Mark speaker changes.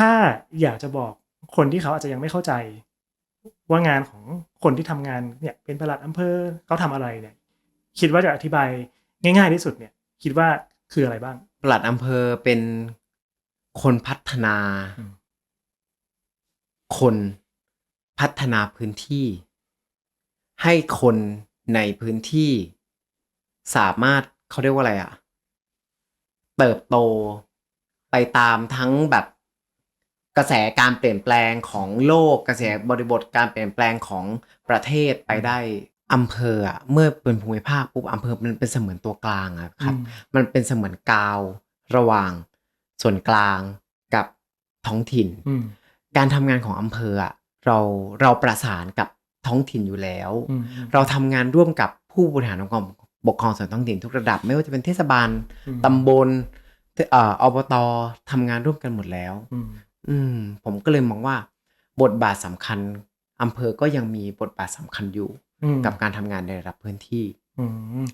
Speaker 1: ถ้าอยากจะบอกคนที่เขาอาจจะยังไม่เข้าใจ ว่างานของคนที่ทำงานเนี่ยเป็นประหลัดอำเภอเขาทำอะไรเนี่ย คิดว่าจะอธิบายง่าย ๆที่สุดเนี่ย คิดว่าคืออะไรบ้าง
Speaker 2: ประหลัดอำเภอเป็นคนพัฒนา คนพัฒนาพื้นที่ ให้คนในพื้นที่สามารถเขาเรียกว่าอะไรอะเติบโตไปตามทั้งแบบ กระแสการเปลี่ยนแปลงของโลกกระแสบริบทการเปลี่ยนแปลงของประเทศไปได้อำเภออะเมื่อเป็นภูมิภาคปุ๊บอำเภอมันเป็นเสมือนตัวกลางอะครับ
Speaker 1: อืม
Speaker 2: มันเป็นเสมือนกาวระหว่างส่วนกลางกับท้องถิ่น
Speaker 1: อืม
Speaker 2: การทำงานของอำเภออะเราเราประสานกับท้องถิ่นอยู่แล้ว
Speaker 1: อืม
Speaker 2: เราทำงานร่วมกับผู้บริหารองค์กรปกครองส่วนท้องถิ่นทุกระดับ ไม่ว่าจะเป็นเทศบาล
Speaker 1: อืม
Speaker 2: ตำบลเอ่ออบตทำงานร่วมกันหมดแล้ว
Speaker 1: อืม
Speaker 2: อืมผมก็เลยมองว่า บทบาทสำคัญอำเภอก็ยังมีบทบาทสำคัญอยู่
Speaker 1: อืม
Speaker 2: กับการทำงานในระดับพื้นที่
Speaker 1: อืม